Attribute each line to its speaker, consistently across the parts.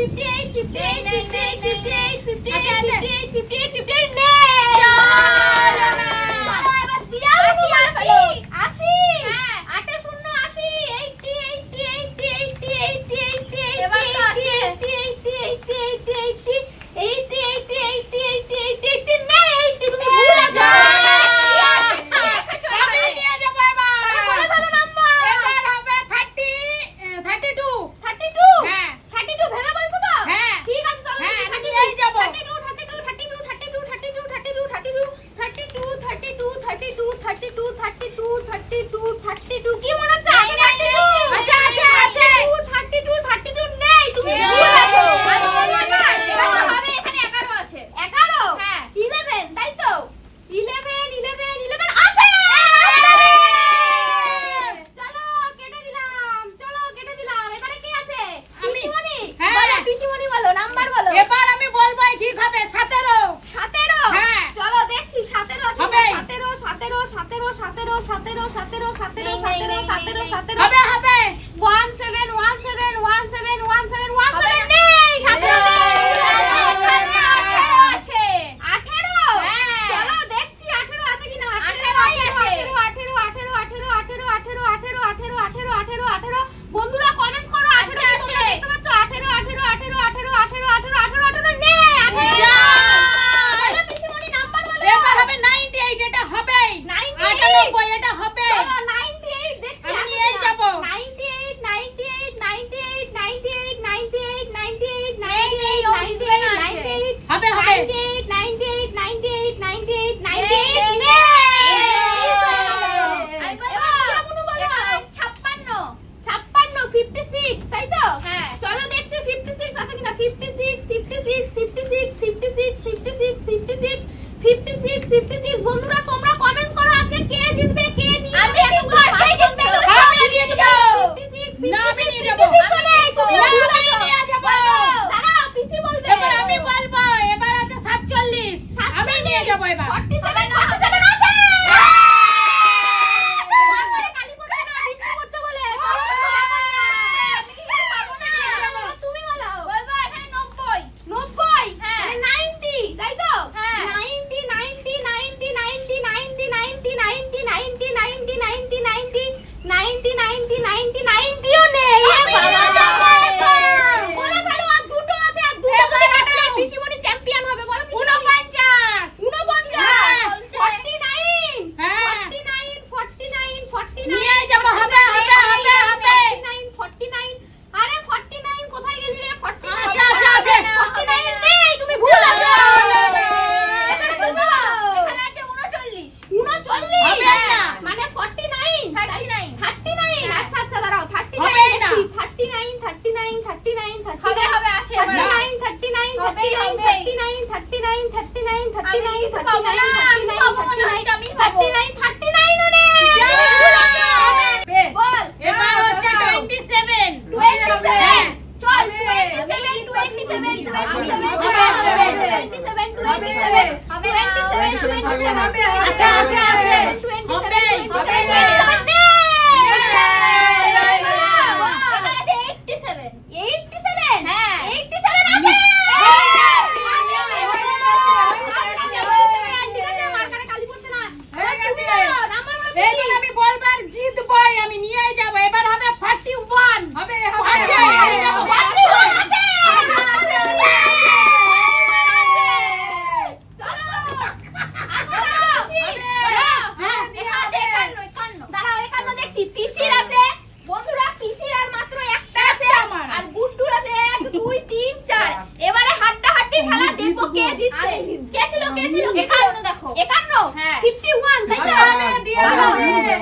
Speaker 1: titrey titrey titrey titrey. tuki সতেরো
Speaker 2: সতেরো সতেরো সতেরো সতেরো সতেরো
Speaker 1: হবে হবে।
Speaker 2: ওয়ান
Speaker 3: কয়বার আচ্ছা আচ্ছা আছে
Speaker 1: হবে হবে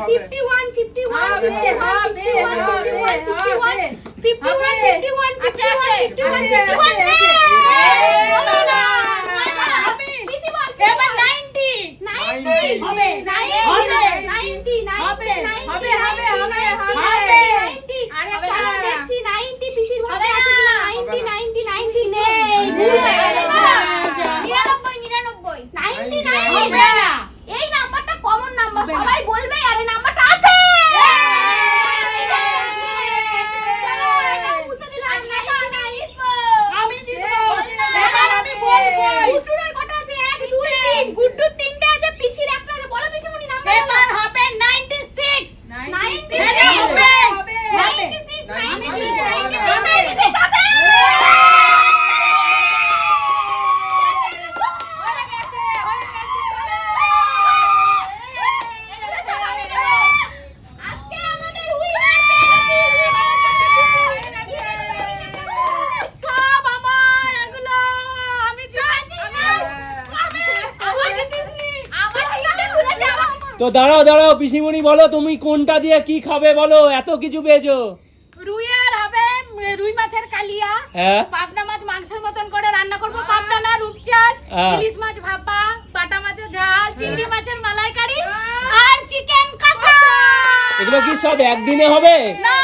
Speaker 2: 51
Speaker 3: 51 51 51
Speaker 2: 51
Speaker 3: 51 अच्छा अच्छा
Speaker 2: 51
Speaker 1: হবে
Speaker 3: 90
Speaker 2: হবে 90 হবে
Speaker 1: 90 হবে হবে
Speaker 3: তো
Speaker 4: দাঁড়াও দাঁড়াও পিসিমণি বলো তুমি কোনটা দিয়ে কি খাবে বলো এত কিছু পেয়েছ।
Speaker 1: রুইয়ার হবে রুই মাছের কালিয়া
Speaker 4: হ্যাঁ।
Speaker 1: পাবদা মাছ মাংসের মতন করে রান্না করব পাবদা না রূপচাঁদ
Speaker 4: হ্যাঁ।
Speaker 1: ইলিশ মাছ ভাপা বাটা মাছের ঝাল চিংড়ি মাছের মালাইকারি আর চিকেন কষা।
Speaker 4: এগুলো কি সব একদিনে হবে?
Speaker 1: না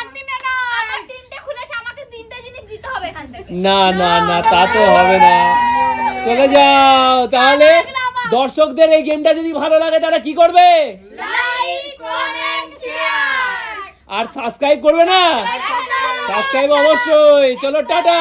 Speaker 1: একদিনে না।
Speaker 3: আমার তিনটে খুলেছে, আমাকে তিনটে জিনিস দিতে হবে এখান থেকে।
Speaker 4: না না না তা তো হবে না। চলে যাও তাহলে দর্শকদের এই গেমটা যদি ভালো লাগে তারা কি করবে। আর সাবস্ক্রাইব করবে না? সাবস্ক্রাইব অবশ্যই। চলো টাটা!